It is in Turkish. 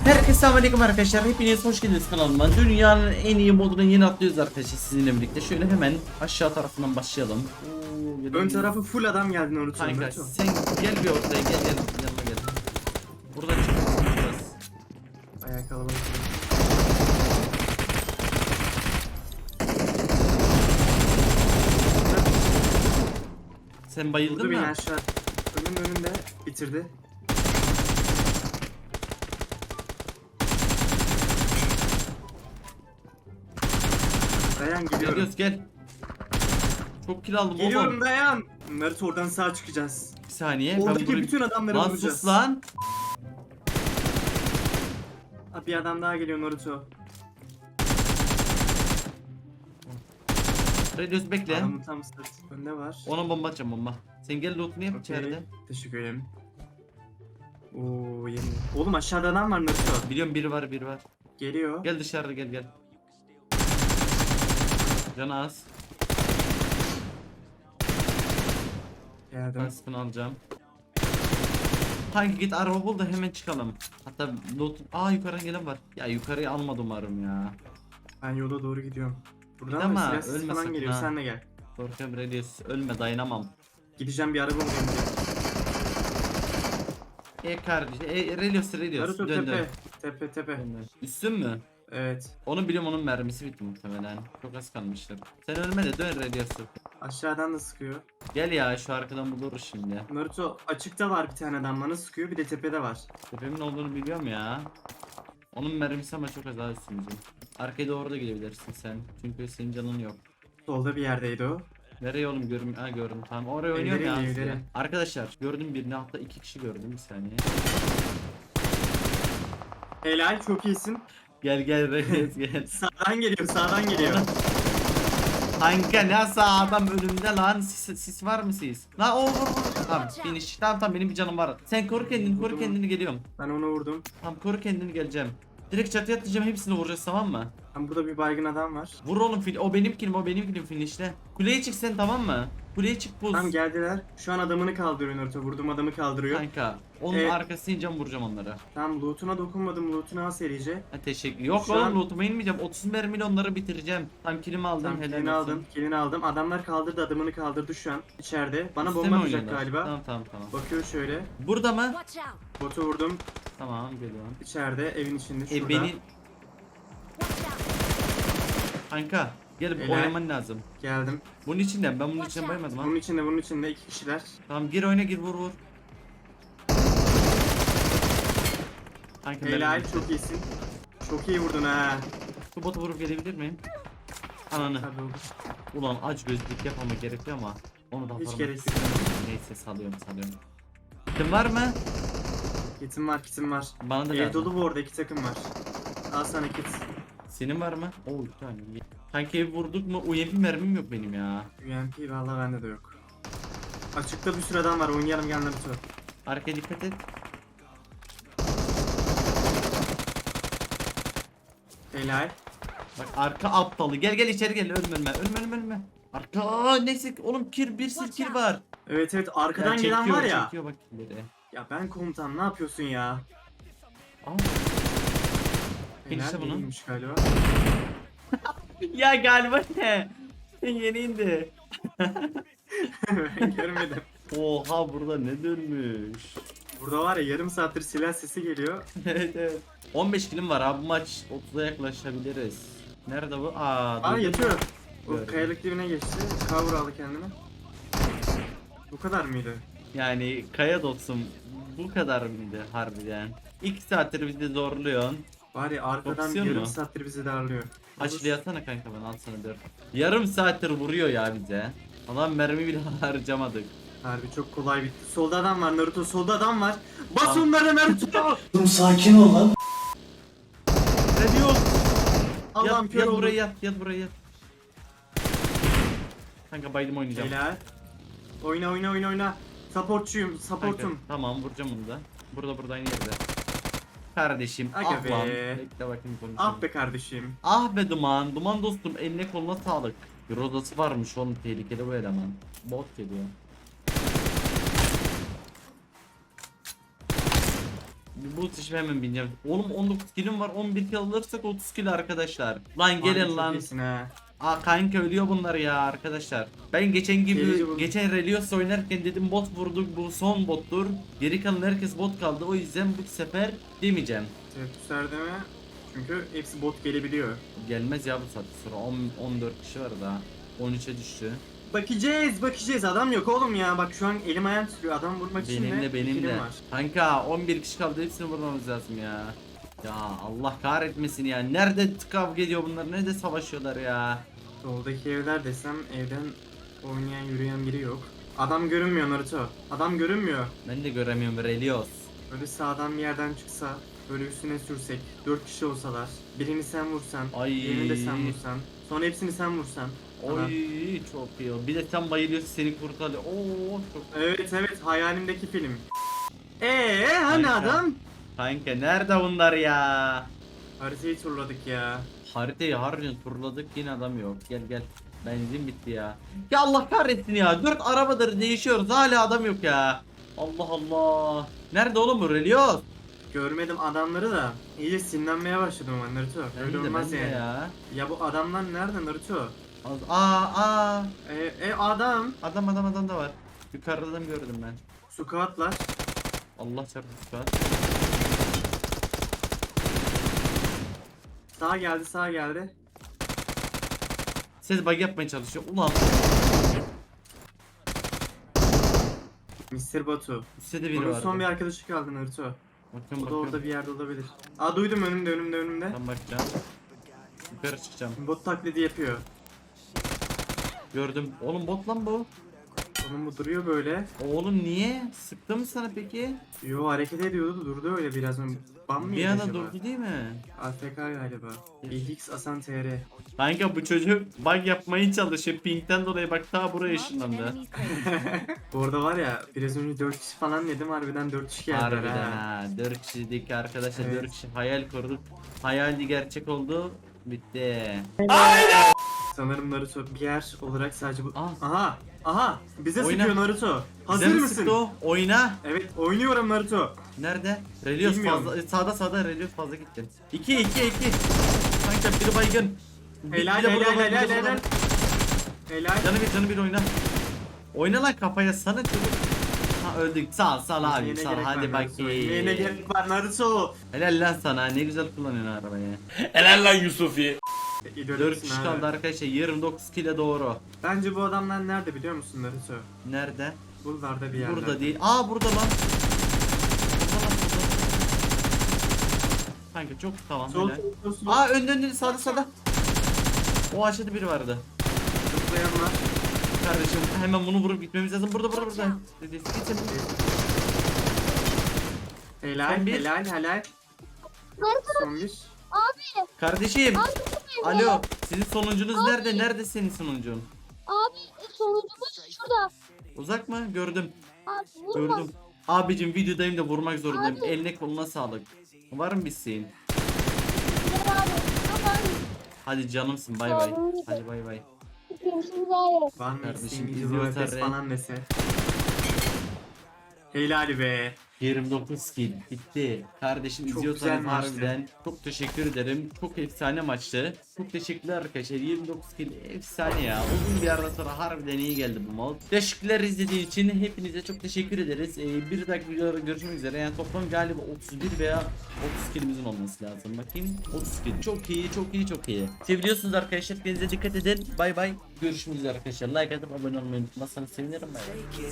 Herkese selamünaleyküm arkadaşlar. Hepiniz hoş geldiniz kanalıma. Dünyanın en iyi moduna yeni atlıyoruz arkadaşlar sizinle birlikte. Şöyle hemen aşağı tarafından başlayalım. Oo. Ön tarafı full adam geldi Naruto. Kanka Naruto. sen gel bir ortaya gel gel yanıma gel. Buradan biraz. Bayağı kalabalık. Sen Vurdu bayıldın beni mı? aşağı. Önüm önünde bitirdi. Dayan geliyorum. Geliyoruz gel. Çok kill aldım Geliyorum oğlum. dayan. Naruto oradan sağ çıkacağız. Bir saniye Oradaki burayı... bütün adamları Lan vuracağız. sus lan. Ha, bir adam daha geliyor Naruto. Radius bekle. Adamın tam sırt önünde var. Ona bomba atacağım bomba. Sen gel lootunu yap Okey. içeride. Teşekkür ederim. Oo yeni. Oğlum aşağıda adam var Naruto. Biliyorum biri var biri var. Geliyor. Gel dışarıda gel gel. Canı az. Geldim. Kaskını alacağım. Hangi git araba bul da hemen çıkalım. Hatta loot... Aa yukarıdan gelen var. Ya yukarıya almadım umarım ya. Ben yola doğru gidiyorum. Buradan Git ama, silahsız ölme falan sakın geliyor. ha. Sen de gel. Korkuyorum Radius. Ölme dayanamam. Gideceğim bir araba bulayım. E kardeş. E Radius Radius. Naruto Dön tepe. dön. Tepe tepe. Dön, dön. Üstün mü? Evet. Onu biliyorum onun mermisi bitti muhtemelen. Çok az kalmıştır. Sen ölme de dön Radius. Aşağıdan da sıkıyor. Gel ya şu arkadan buluruz şimdi. Naruto açıkta var bir tane adam bana sıkıyor. Bir de tepede var. Tepemin olduğunu biliyorum ya. Onun mermisi ama çok az daha üstümüzün. Arkaya doğru da gidebilirsin sen. Çünkü senin canın yok. Solda bir yerdeydi o. Nereye oğlum görüm ha gördüm tamam oraya oynuyorum ya. Evlere, aslında. evlere. Arkadaşlar gördüm birini hatta iki kişi gördüm bir saniye. Helal çok iyisin. Gel gel Reis gel. Sağdan geliyor sağdan geliyor. Kanka nasıl adam önümde lan sis, sis var mı sis? Lan o vur vur. Tamam finish. Tamam tamam benim bir canım var. Sen koru kendini koru kendini geliyorum. Ben onu vurdum. Tamam koru kendini geleceğim. Direkt çatıya atlayacağım hepsini vuracağız tamam mı? Ben burada bir baygın adam var. Vur oğlum fil o benim kilim o benim kilim finishle. Kuleye çık sen tamam mı? Kuleye çık buz. Tamam geldiler. Şu an adamını kaldırıyor Naruto. Vurdum adamı kaldırıyor. Kanka onun Evet. arkasına ineceğim vuracağım onları. Tamam loot'una dokunmadım. Loot'una al serice. Ha, teşekkür. Yok Şu oğlum an- lootuma inmeyeceğim. 30 mermiyle onları bitireceğim. Tam kilimi aldım helal kilini olsun. aldım. Kilini aldım. Adamlar kaldırdı adamını kaldırdı şu an. içeride. Bana Üste mi bomba atacak oynuyorlar? galiba. Tamam tamam tamam. Bakıyor şöyle. Burada mı? Watch out! Botu vurdum. Tamam geliyorum. İçeride evin içinde şurada. E beni kanka gel Helal. oynaman lazım. Geldim. Bunun içinde ben bunun içine baymadım ha. Bunun içinde bunun içinde iki kişiler. Tamam gir oyna gir vur vur. Kanka Helal çok iyisin. Çok iyi vurdun ha. şu botu vurup gelebilir miyim? Ananı. Tabii. Ulan aç gözlük yapmama gerekiyor ama onu da Hiç gerek yok. Neyse salıyorum salıyorum. Kitin var mı? Kitim var kitim var. Bana da Ev lazım. dolu bu arada iki takım var. Al sana kit. Senin var mı? Oo bir tane. Kanka vurduk mu? UMP mermim yok benim ya. UMP valla bende de yok. Açıkta bir sürü adam var oynayalım gel Naruto. Arkaya dikkat et. Helal. Bak arka aptalı. Gel gel içeri gel. Ölme ölme. Ölme ölme ölme. Arka Aa, neyse oğlum kir bir sürü kir var. Evet evet arkadan Ya gelen var ya. Çekiyor bak killeri. Ya ben komutan ne yapıyorsun ya? Aa. Helal bunu. galiba. ya galiba ne? Yeni indi. görmedim. Oha burada ne dönmüş. Burada var ya yarım saattir silah sesi geliyor. evet evet. 15 kilim var abi bu maç 30'a yaklaşabiliriz. Nerede bu? Aa, Aa dur. yatıyor. O Gördüm. kayalık dibine geçti. Cover aldı kendine. Bu kadar mıydı? Yani Kaya Dotsum bu kadar mıydı harbiden? 2 saattir bizi zorluyorsun. Var ya arkadan Opsiyon yarım mu? saattir bizi darlıyor. Haçlayasana kanka ben al sana dur. Yarım saattir vuruyor ya bize. Adam mermi bile harcamadık. Harbi çok kolay bitti. Solda adam var Naruto. Solda adam var. Bas Tamam. onları Naruto. sakin ol lan. Ne diyor? Allah'ım Yat, kör yat buraya yat yat buraya yat. Kanka baydım oynayacağım. Helal. Oyna oyna oyna oyna. Supportçuyum. Kanka, Supportum. tamam vuracağım onu da. Burada burada aynı yerde. Kardeşim Aga ah be. lan. Bekle bakayım konuşalım. Ah be kardeşim. Ah be duman. Duman dostum eline koluna sağlık. Bir odası varmış oğlum tehlikeli bu eleman. Bot geliyor. Boost işime hemen bineceğim. Oğlum 19 kilim var 11 kill alırsak 30 kill arkadaşlar. Lan gelin çok lan. Aa kanka ölüyor bunlar ya arkadaşlar. Ben geçen gibi Gelici geçen Relios oynarken dedim bot vurduk bu son bottur. Geri kalan herkes bot kaldı o yüzden bu sefer demeyeceğim. Tereddütlerde mi? Çünkü hepsi bot gelebiliyor. Gelmez ya bu saatte sonra 10, 14 kişi var daha. 13'e düştü. Bakacağız bakacağız adam yok oğlum ya bak şu an elim ayağım titriyor adam vurmak için Benim de benim de. var. Kanka 11 kişi kaldı hepsini vurmamız lazım ya. Ya Allah kahretmesin ya. Nerede kavga ediyor bunlar? Nerede savaşıyorlar ya? Soldaki evler desem evden oynayan yürüyen biri yok. Adam görünmüyor Naruto. Adam görünmüyor. Ben de göremiyorum Relios. Böyle sağdan bir yerden çıksa böyle üstüne sürsek 4 kişi olsalar birini sen vursan Ay. diğerini de sen vursan sonra hepsini sen vursan. Oy çok iyi. Bir de tam bayılıyorsun seni kurtarıyor. Oo çok Evet evet hayalimdeki film. Eee hani Harika. adam? Kanka nerede bunlar ya? Haritayı turladık ya. Haritayı harbiden turladık yine adam yok. Gel gel. Benzin bitti ya. Ya Allah kahretsin ya. Dört arabadır değişiyoruz hala adam yok ya. Allah Allah. Nerede oğlum bu Relios? Görmedim adamları da iyice sinirlenmeye başladım ben Naruto. Ben Öyle de, olmaz ben de yani. ya. Ya bu adamlar nerede Naruto? Az- Aa aa. E, e adam Adam adam adam da var. Yukarıda adam gördüm ben. squatlar. Allah çarpsın şu Sağa geldi sağa geldi. Ses bug yapmaya çalışıyor. Ulan Mr. Batu. üstte de biri Bunun vardı. son bir arkadaşı kaldı Naruto. Bakın O da orada bir yerde olabilir. Aa duydum önümde önümde önümde. Ben bakacağım. Yukarı çıkacağım. Bot taklidi yapıyor. Gördüm. Oğlum bot lan bu. Bu duruyor böyle. Oğlum niye? Sıktı mı sana peki? Yo hareket ediyordu durdu öyle biraz. Bam mı Bir yedi anda acaba? durdu değil mi? AFK galiba. İlgix Asan TR. Kanka bu çocuk bug yapmaya çalışıyor. Pink'ten dolayı bak ta buraya ışınlandı. Bu arada var ya biraz önce 4 kişi falan dedim harbiden 4 kişi geldiler Harbiden ha. ha. 4 kişiydik arkadaşlar. Evet. 4 kişi hayal kurduk. Hayaldi gerçek oldu. Bitti. Sanırım Naruto bir yer olarak sadece bu... Ah. Aha! Aha! Bize Oyna. sıkıyor Naruto. Hazır Bize mi mısın? sıktı o? Oyna. Evet oynuyorum Naruto. Nerede? Relios Bilmiyorum. fazla. Sağda sağda Relios fazla gitti. 2 2 2. Kanka biri baygın. Bir- Helal bir de burada helal var, bir de helal burada helal. var. Helal. Canı bir canı bir oyna. Oyna lan kafaya sana çocuk. Ha öldük. Sağ ol sağ ol abi. Sağ ol. Hadi bak. Neyine gerek var Naruto? Helal lan sana. Ne güzel kullanıyorsun arabayı. Helal lan Yusufi. 4 İdolüsün kişi abi. kaldı arkadaşlar. 29 kilo doğru. Bence bu adamlar nerede biliyor musun Naruto? Nerede? Buralarda bir yerde. Burada değil. Aa burada lan. Burada lan burada. Kanka çok tamam Sol helal. sol sol. Aa önde önde sağda sağda. O aşağıda biri vardı. Zıplayanlar. Kardeşim hemen bunu vurup gitmemiz lazım. Burada burada burada. Geçin. Helal helal helal. Son bir. Kardeşim. Alo. Sizin sonuncunuz nerede? Nerede senin sonuncun? Abi sonucumuz şurada. Uzak mı? Gördüm. Abi vurma. Gördüm. Abicim videodayım da vurmak zorundayım. Abi. Eline koluna sağlık. Var mı bir şeyin? Gel abi. Tamam. Hadi canımsın bay bay. Hadi bay bay. Görüşürüz abi. Van Kardeşim, Mixing izliyorsa falan dese. Helal be. 29 kill bitti. Kardeşim Çok izliyorsanız güzel maçtı. harbiden çok teşekkür ederim. Çok efsane maçtı. Çok teşekkürler arkadaşlar. 29 kill efsane ya. Uzun bir aradan sonra harbiden iyi geldi bu mal. Teşekkürler izlediğiniz için hepinize çok teşekkür ederiz. Ee, bir dahaki videolarda görüşmek üzere. Yani toplam galiba 31 veya 30 killimizin olması lazım. Bakayım 30 kill. Çok iyi, çok iyi, çok iyi. Seviyorsunuz arkadaşlar. Kendinize dikkat edin. Bay bay. Görüşmek üzere arkadaşlar. Like atıp abone olmayı unutmazsanız sevinirim. Bay bay.